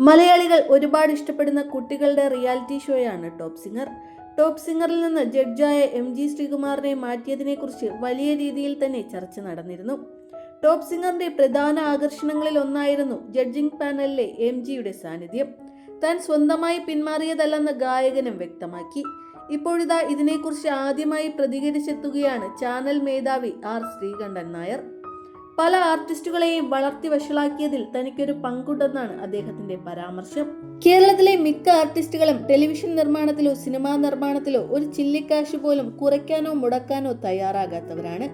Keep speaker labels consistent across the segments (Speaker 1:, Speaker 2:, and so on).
Speaker 1: മലയാളികൾ ഒരുപാട് ഇഷ്ടപ്പെടുന്ന കുട്ടികളുടെ റിയാലിറ്റി ഷോയാണ് ടോപ്പ് സിംഗർ. ടോപ്പ് സിംഗറിൽ നിന്ന് ജഡ്ജായ എം ജി ശ്രീകുമാറിനെ മാറ്റിയതിനെക്കുറിച്ച് വലിയ രീതിയിൽ തന്നെ ചർച്ച നടന്നിരുന്നു. ടോപ്പ് സിംഗറിന്റെ പ്രധാന ആകർഷണങ്ങളിൽ ഒന്നായിരുന്നു ജഡ്ജിംഗ് പാനലിലെ എം ജിയുടെ സാന്നിധ്യം. താൻ സ്വന്തമായി പിന്മാറിയതല്ലെന്ന് ഗായകനും വ്യക്തമാക്കി. ഇപ്പോഴിതാ ഇതിനെക്കുറിച്ച് ആദ്യമായി പ്രതികരിച്ചെത്തുകയാണ് ചാനൽ മേധാവി ആർ ശ്രീകണ്ഠൻ നായർ. പല ആർട്ടിസ്റ്റുകളെയും വളർത്തി വഷളാക്കിയതിൽ തനിക്കൊരു പങ്കുണ്ടെന്നാണ് അദ്ദേഹത്തിന്റെ പരാമർശം. കേരളത്തിലെ മിക്ക ആർട്ടിസ്റ്റുകളും ടെലിവിഷൻ നിർമ്മാണത്തിലോ സിനിമാ നിർമ്മാണത്തിലോ ഒരു ചില്ലിക്കാശ് പോലും കുറയ്ക്കാനോ മുടക്കാനോ തയ്യാറാകാത്തവരാണ്.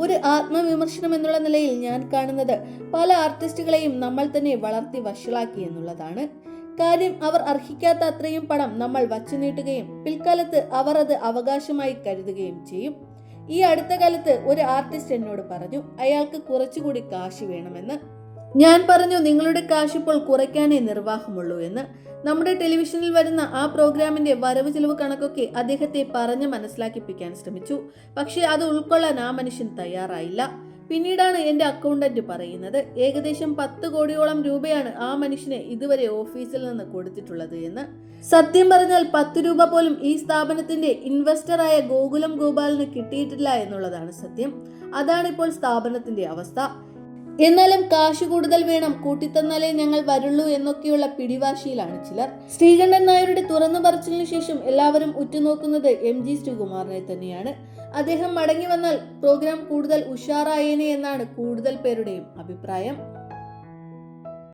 Speaker 1: ഒരു ആത്മവിമർശനം എന്നുള്ള നിലയിൽ ഞാൻ കാണുന്നത് പല ആർട്ടിസ്റ്റുകളെയും നമ്മൾ തന്നെ വളർത്തി വഷളാക്കി എന്നുള്ളതാണ്. കാര്യം അവർ അർഹിക്കാത്ത അത്രയും പണം നമ്മൾ വച്ചു നീട്ടുകയും പിൽക്കാലത്ത് അവർ അത് അവകാശമായി കരുതുകയും ചെയ്യും. ഈ അടുത്ത കാലത്ത് ഒരു ആർട്ടിസ്റ്റ് എന്നോട് പറഞ്ഞു അയാൾക്ക് കുറച്ചുകൂടി കാശ് വേണമെന്ന്. ഞാൻ പറഞ്ഞു നിങ്ങളുടെ കാശ് ഇപ്പോൾ കുറയ്ക്കാനേ നിർവാഹമുള്ളൂ എന്ന്. നമ്മുടെ ടെലിവിഷനിൽ വരുന്ന ആ പ്രോഗ്രാമിന്റെ വരവ് ചെലവ് കണക്കൊക്കെ അദ്ദേഹത്തെ പറഞ്ഞ് മനസ്സിലാക്കിപ്പിക്കാൻ ശ്രമിച്ചു. പക്ഷേ അത് ഉൾക്കൊള്ളാൻ ആ മനുഷ്യൻ തയ്യാറായില്ല. പിന്നീടാണ് എന്റെ അക്കൗണ്ടന്റ് പറയുന്നത് ഏകദേശം പത്ത് കോടിയോളം രൂപയാണ് ആ മനുഷ്യന് ഇതുവരെ ഓഫീസിൽ നിന്ന് കൊടുത്തിട്ടുള്ളത് എന്ന്. സത്യം പറഞ്ഞാൽ പത്ത് രൂപ പോലും ഈ സ്ഥാപനത്തിന്റെ ഇൻവെസ്റ്ററായ ഗോകുലം ഗോപാലിന് കിട്ടിയിട്ടില്ല എന്നുള്ളതാണ് സത്യം. അതാണിപ്പോൾ സ്ഥാപനത്തിന്റെ അവസ്ഥ. എന്നാലും കാശ് കൂടുതൽ വേണം കൂട്ടിത്തന്നാലേ ഞങ്ങൾ വരുള്ളൂ എന്നൊക്കെയുള്ള പിടിവാശിയിലാണ് ചിലർ. ശ്രീകണ്ഠൻ നായരുടെ തുറന്നു പറച്ചിലിന് ശേഷം എല്ലാവരും ഉറ്റുനോക്കുന്നത് എം ജി ശ്രീകുമാറിനെ തന്നെയാണ്. അദ്ദേഹം മടങ്ങി വന്നാൽ പ്രോഗ്രാം കൂടുതൽ ഉഷാറായേനെ എന്നാണ് കൂടുതൽ പേരുടെയും അഭിപ്രായം.